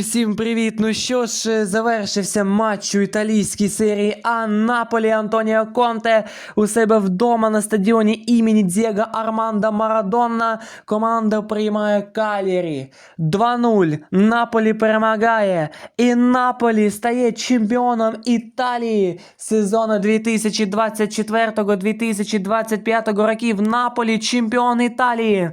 усім привіт! Ну що ж, завершився матч у італійській серії А Наполі Антоніо Конте у себе вдома на стадіоні імені Дієго Армандо Марадонна. Команда приймає Калірі. 2-0. Наполі перемагає. І Наполі стає чемпіоном Італії сезону 2024-2025 років. Наполі чемпіон Італії.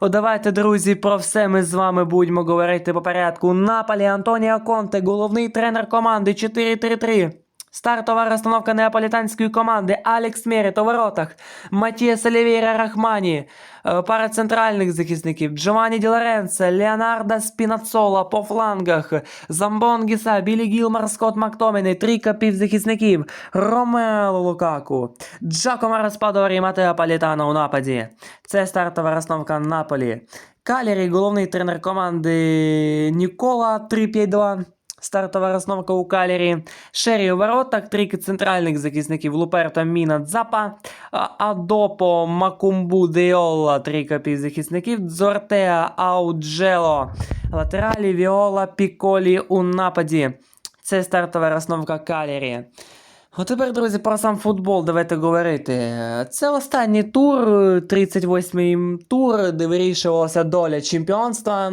О, давайте, друзі, про все ми з вами будемо говорити по порядку. Наполі Антоніо Конте, головний тренер команди 4-3-3. Стартова розстановка неаполітанської команди Алекс Меріт у воротах, Матіас Олівєра Рахмані, е, пара центральних захисників Джованні Ді Лоренцо, Леонардо Спінацола по флангах, Замбон Гіса, Білі Гілмар, Скотт Мактоміни, трійка півзахисників, Ромело Лукаку, Джакомо Распадорі і Матео Палітано у нападі. Це стартова розстановка Наполі. Калері, головний тренер команди Нікола 3-5-2. Стартова розновка у Калері. Шері у воротах, трійки центральних захисників Луперта Міна Дзапа, Адопо Макумбу Деола, трійка півзахисників Дзортеа Ауджело. Латералі Віола Піколі у нападі. Це стартова розновка Калері. А тепер, друзі, про сам футбол давайте говорити. Це останній тур, 38-й тур, де вирішувалася доля чемпіонства.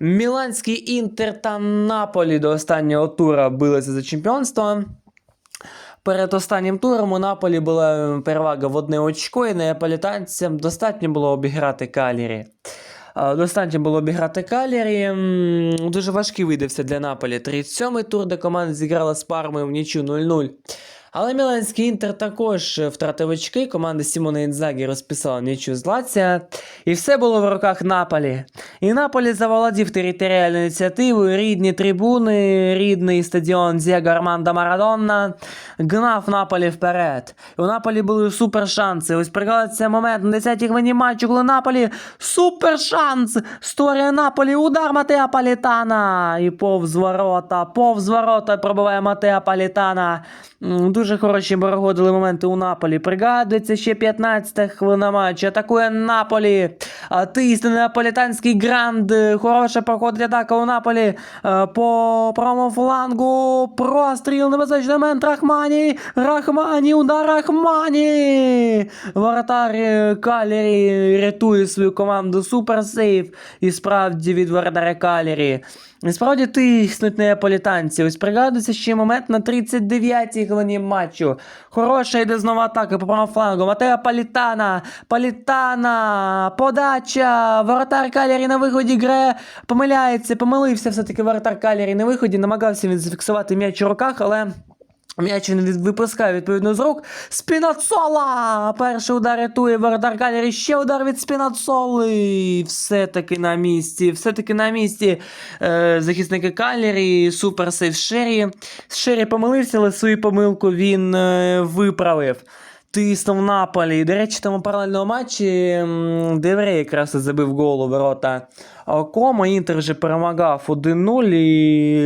Міланський Інтер та Наполі до останнього тура билися за чемпіонство. Перед останнім туром у Наполі була перевага в одне очко, і неаполітанцям достатньо було обіграти Калірі. А, Достатньо було обіграти Калірі. Дуже важкий видався для Наполі. 37-й тур, де команда зіграла з пармою в нічю 0-0. Але Міланський Інтер також втратив очки. Команда Сімона Інзагі розписала нічю з Лація. І все було в руках Наполі. І Наполі заволодів територіальною ініціативою, рідні трибуни, рідний стадіон Зіго Армандо Марадонна гнав Наполі вперед. І у Наполі були супер шанси. Ось пригадується момент на 10-й хвилині матчу, коли Наполі супер шанс! Створює Наполі удар Матеа Палітана. І повз ворота, повз ворота пробиває Матеа Палітана. М, Дуже хороші борогодили моменти у Наполі. Пригадується ще 15 хвилина матчу. Атакує Наполі. А тисне неаполітанський гранд. Хороша проходить атака у Наполі. Е, По правому флангу. Простріл небезпечний момент. Рахмані. Рахмані. Удар Рахмані. Воротар е, Калері рятує свою команду. Супер сейф. І справді від воротаря Калері. І справді тиснуть неаполітанці. Ось пригадується ще момент на 39-й хвилині матчу. Хороша йде знову атака по правому флангу. Матео Палітана. Палітана. Подача. Воротар Калері на виході гре. Помиляється, помилився все-таки воротар Калері на виході. Намагався він зафіксувати м'яч у руках, але. М'яч він випускає відповідно з рук. Спінацола! Перший удар рятує воротар Калері. Ще удар від Спінацоли. Все-таки на місці. Все-таки на місці. Е, захисники Калері. Супер сейв Шері. Шері помилився, але свою помилку він е, виправив. Тиснув Наполі. До речі, тому паралельному матчі Деврей якраз забив гол у ворота Комо. Інтер вже перемагав 1-0. І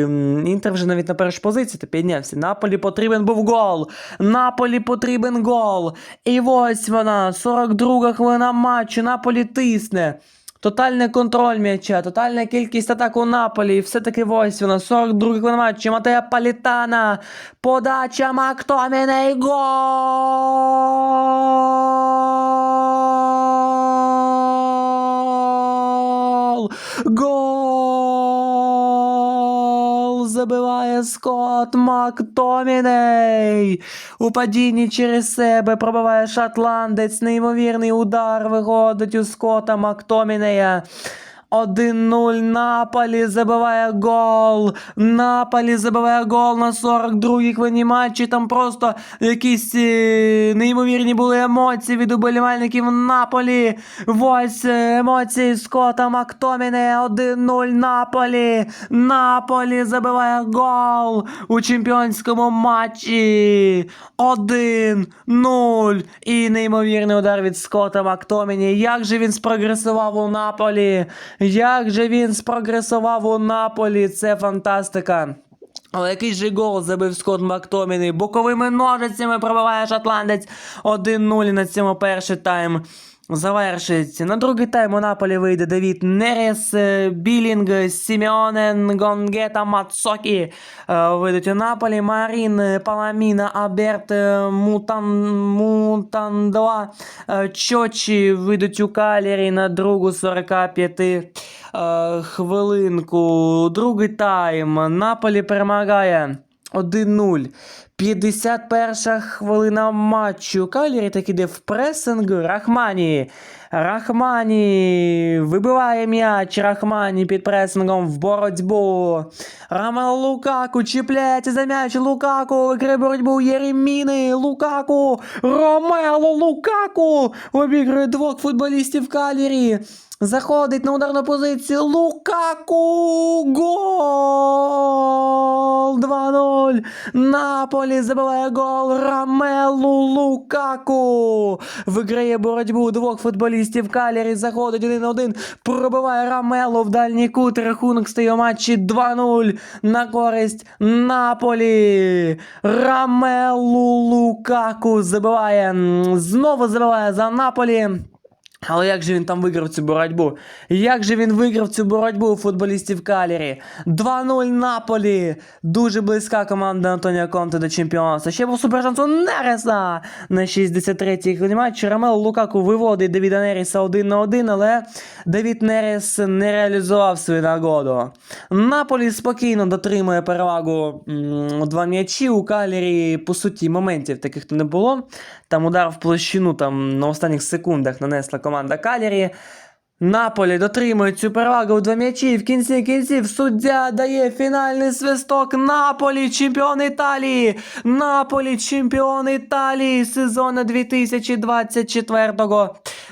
Інтер вже навіть на першій позиції піднявся. Наполі потрібен був гол. Наполі потрібен гол. І ось вона, 42 хвилина матчу. Наполі тисне. Тотальний контроль м'яча, тотальна кількість атак у Наполі. І все-таки ось вона, 42-й матчі. Матея Палітана. Подача Мактоміне і гол! Гол! Забиває Скотт Мактоміней. У падінні через себе пробиває шотландець. Неймовірний удар виходить у Скотта Мактомінея. 1-0 Наполі забиває гол. Наполі забиває гол на 42-й хвилині матчі. Там просто якісь е, неймовірні були емоції від уболівальників Наполі. Ось е, емоції Скотта Мактоміне. 1-0 Наполі. Наполі забиває гол у чемпіонському матчі. 1-0. І неймовірний удар від Скотта Мактоміні. Як же він спрогресував у Наполі? Як же він спрогресував у Наполі? Це фантастика. Але який же гол забив Скотт Мактоміний. Боковими ножицями пробиває шотландець 1-0 на цьому перший тайм. Завершить. На другий тайм у Наполі вийде Давід Нерес, е, Білінг, Сімеонен, Гонгета, Мацокі. Е, Вийдуть у Наполі, Марін, е, Паламіна, Аберт, Мутан, Мутандова, е, Чочі вийдуть у Калірі на другу 45 е, хвилинку. Другий тайм. Наполі перемагає 1-0. 51 хвилина матчу. Калірі так іде в пресинг. Рахмані. Рахмані вибиває м'яч. Рахмані під пресингом в боротьбу. Рамел Лукаку чіпляється за м'яч. Лукаку викриє боротьбу Єреміни. Лукаку. Ромело Лукаку. Обігрує двох футболістів Калірі. Заходить на ударну позицію. Лукаку. Гол! 2-0. Наполі забиває гол Рамелу Лукаку. Виграє боротьбу двох футболістів Калірі. Заходить 1-1. Пробиває Рамелу в дальній кут. Рахунок стає у матчі 2-0 на користь Наполі. Рамелу Лукаку забиває. Знову забиває за Наполі. Але як же він там виграв цю боротьбу? Як же він виграв цю боротьбу у футболістів Калірі? 2-0 Наполі. Дуже близька команда Антоніо Конте до чемпіонства. Ще був супержанс у Нереса на 63-й хвилині матчу. Лукаку виводить Давіда Неріса 1 на 1, але Давід Неріс не реалізував свою нагоду. Наполі спокійно дотримує перевагу у два м'ячі. У Калірі, по суті, моментів таких не було. Там удар в площину там на останніх секундах нанесла команда Калірі. Наполі дотримує цю перевагу в два м'ячі. В кінці кінців суддя дає фінальний свисток. Наполі чемпіон Італії. Наполі чемпіон Італії сезону 2024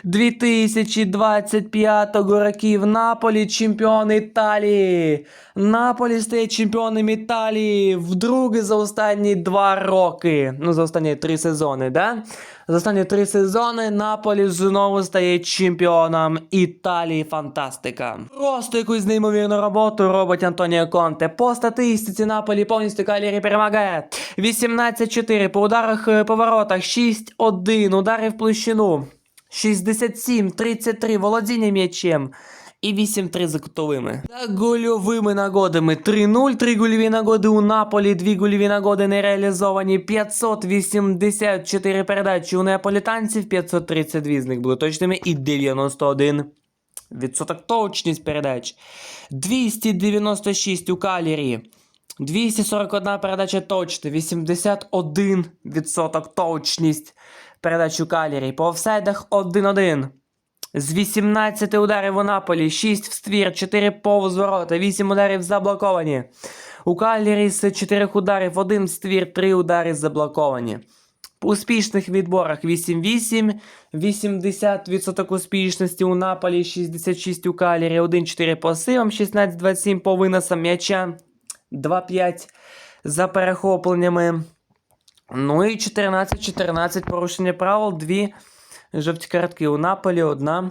2025 років. Наполі чемпіон Італії. Наполі стає чемпіоном Італії вдруге за останні два роки. Ну, за останні три сезони, да? За останні три сезони Наполі знову стає чемпіоном Італії. Фантастика. Просто якусь неймовірну роботу робить Антоніо Конте. По статистиці Наполі повністю Калірі перемагає. 18-4 по ударах е, по воротах, 6-1 удари в площину. 67-33 володіння м'ячем. І 8-3 за кутовими. За гольовими нагодами 3-0, 3 гольові нагоди у Наполі, 2 гольові нагоди не реалізовані, 584 передачі у неаполітанців, 532 з них були точними і 91 відсоток точність передач. 296 у Калірі. 241 передача точна, 81 відсоток точність передач у Калірі. По офсайдах 1-1. З 18 ударів у Наполі, 6 в ствір, 4 повз ворота, 8 ударів заблоковані. У Калірі з 4 ударів 1 в ствір, 3 удари заблоковані. По успішних відборах 8-8, 80% успішності у Наполі, 66 у Калірі, 1-4 по силам, 16-27 по виносам м'яча, 2-5 за перехопленнями. Ну і 14-14 порушення правил, 2 жовті картки у Наполі, одна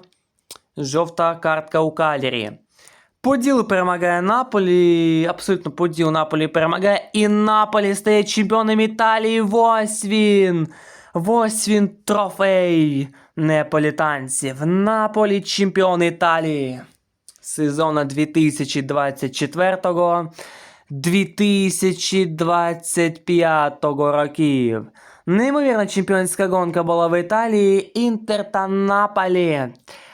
жовта картка у Калірі. По ділу перемагає Наполі, абсолютно по ділу Наполі перемагає. І Наполі стає чемпіоном Італії. Ось він! Ось він трофей неаполітанців. Наполі чемпіон Італії. Сезона 2024 2025 років. Неймовірна чемпіонська гонка була в Італії, Інтер та Наполі.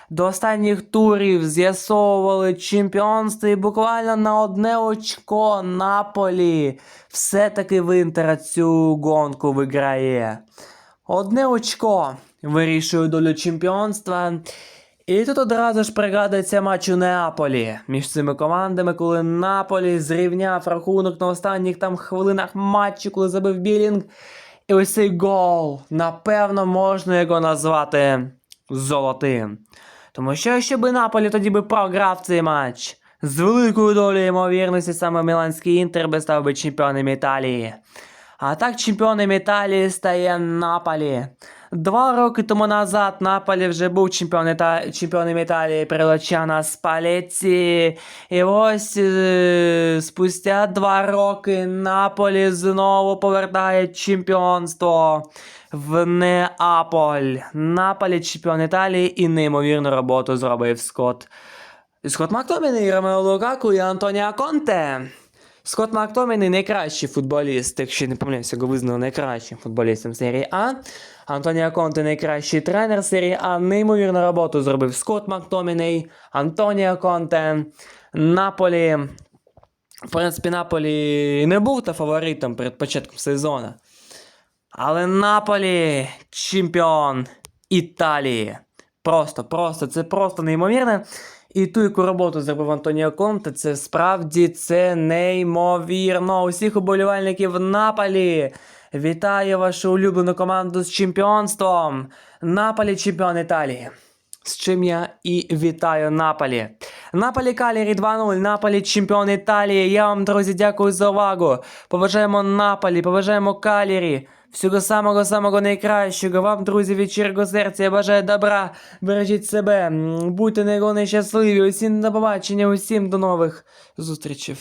До останніх турів з'ясовували чемпіонство і буквально на одне очко Наполі все-таки в Інтера цю гонку виграє. Одне очко вирішує долю чемпіонства. І тут одразу ж пригадується матч у Неаполі між цими командами, коли Наполі зрівняв рахунок на останніх там хвилинах матчу, коли забив Білінг. І ось цей гол, напевно, можна його назвати золотим. Тому що якщо би Наполі тоді би програв цей матч, з великою долею ймовірності саме Міланський Інтер би став би чемпіоном Італії. А так чемпіоном Італії стає Наполі. Два роки тому назад Наполі вже був чемпіон чемпіоном Італії при Лучано Спалеці. І ось е, спустя два роки Наполі знову повертає чемпіонство в Неаполь. Наполі чемпіон Італії і неймовірну роботу зробив Скотт. Скотт Мактоміний, Ромео Лукаку і Антоніа Конте. Скотт Мактоміний найкращий футболіст, якщо не помиляюся, його визнали найкращим футболістом серії А. Антоніо Конте найкращий тренер серії А. Неймовірну роботу зробив Скотт Мактоміний, Антоніо Конте, Наполі. В принципі, Наполі не був та фаворитом перед початком сезону. Але Наполі чемпіон Італії. Просто, просто, це просто неймовірне. І ту, яку роботу зробив Антоніо Конте, це справді це неймовірно. Усіх уболівальників Наполі. Вітаю вашу улюблену команду з чемпіонством. Наполі чемпіон Італії. З чим я і вітаю Наполі. Наполі Калірі 2-0, Наполі чемпіон Італії. Я вам, друзі, дякую за увагу. Побажаємо Наполі, побажаємо Калірі. Всього самого самого найкращого. Вам, друзі, від щирого серця. Я бажаю добра. Бережіть себе. Будьте найголовніше щасливі. Усім до побачення, усім до нових зустрічей.